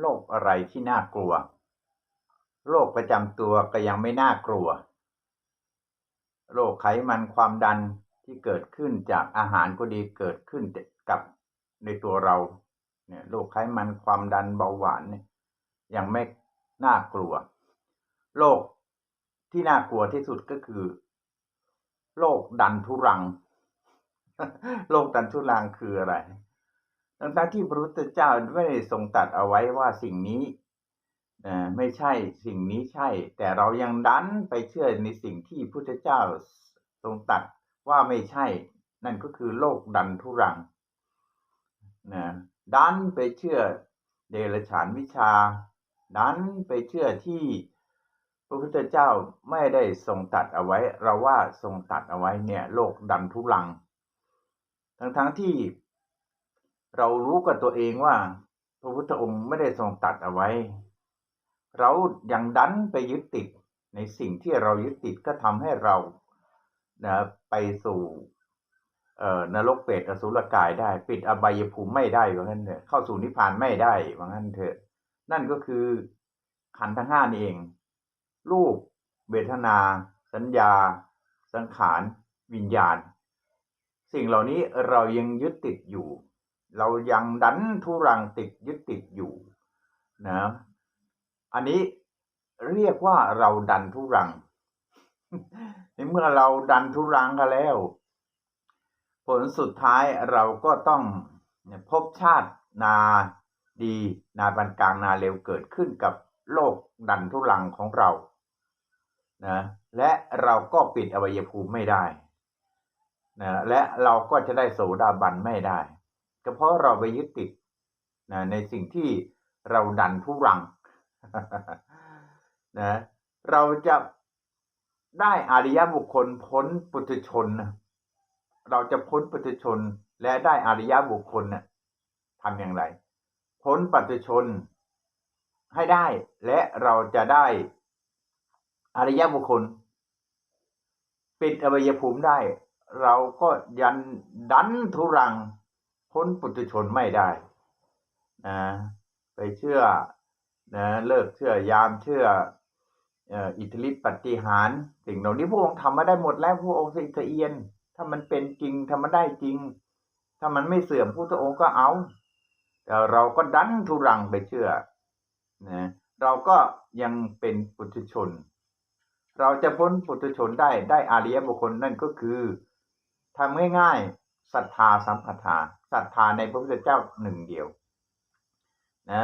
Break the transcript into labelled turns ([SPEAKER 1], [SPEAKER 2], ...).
[SPEAKER 1] โรคอะไรที่น่ากลัว โรคประจำตัวก็ยังไม่น่ากลัว โรคไขมันความดันที่เกิดขึ้นจากอาหารก็ดีเกิดขึ้นกับในตัวเรา เนี่ยโรคไขมันความดันเบาหวานเนี่ยยังไม่น่ากลัว โรคที่น่ากลัวที่สุดก็คือโรคดันทุรัง โรคดันทุรังคืออะไร ทั้งที่พระพุทธเจ้าไม่ได้ทรงตัดเอาไว้ว่าสิ่งนี้ไม่ใช่สิ่งนี้ใช่ แต่เรายังดันไปเชื่อในสิ่งที่พระพุทธเจ้าทรงตัดว่าไม่ใช่ นั่นก็คือโรคดันทุรังนะดันไปเชื่อเดรัจฉานวิชา ดันไปเชื่อที่พระพุทธเจ้าไม่ได้ทรงตัดเอาไว้ เราว่าทรงตัดเอาไว้เนี่ยโรคดันทุรัง ทั้งๆที่ เรารู้กับตัวเองว่า พระพุทธองค์ไม่ได้ทรงตัดเอาไว้ เรายังดันไปยึดติดในสิ่งที่เรายึดติดก็ทำให้เรานะไปสู่นรกเปรตอสุรกายได้ ปิดอบายภูมิไม่ได้ว่างั้นเถอะเข้าสู่นิพพานไม่ได้ว่างั้นเถอะ นั่นก็คือขันธ์ทั้งห้านี่เอง รูป เวทนา สัญญา สังขาร วิญญาณ สิ่งเหล่านี้เรายังยึดติดอยู่ เรายังดันทุรังติดยึดติดอยู่นะอันนี้เรียกว่าเราดันทุรังในเมื่อเราดันทุรังกันแล้ว ผลสุดท้ายเราก็ต้องพบชาตินาดีนาบันกลางนาเร็วเกิดขึ้นกับโลกดันทุรังของเรานะและเราก็ปิดอวัยภูมิไม่ได้นะและเราก็จะได้โสดาบันไม่ได้ ก็เพราะเราไปยึดติดนะในสิ่งที่เราดันทุรังนะเราจะได้อริยบุคคลพ้นปุถุชน เราจะพ้นปุถุชนและได้อริยบุคคลนะทำอย่างไร พ้นปุถุชนให้ได้และเราจะได้อริยบุคคลปิดอวัยภูมิได้ เราก็ยันดันทุรัง พ้นปุถุชนไม่ได้นะไปเชื่อนะเลิกเชื่อยามเชื่ออิทธิฤทธิปฏิหารสิ่งเหล่านี้พระองค์ทำมาได้หมดแล้วพระองค์สิทธิเอียน ถ้ามันเป็นจริงทำมาได้จริง ถ้ามันไม่เสื่อมพระองค์ก็เอา แต่เราก็ดันทุรังไปเชื่อนะเราก็ยังเป็นปุถุชน เราจะพ้นปุถุชนได้ได้อาริยบุคคลนั่นก็คือทำง่ายๆ ศรัทธาสัมปทาศรัทธาในพระพุทธเจ้าหนึ่งเดียว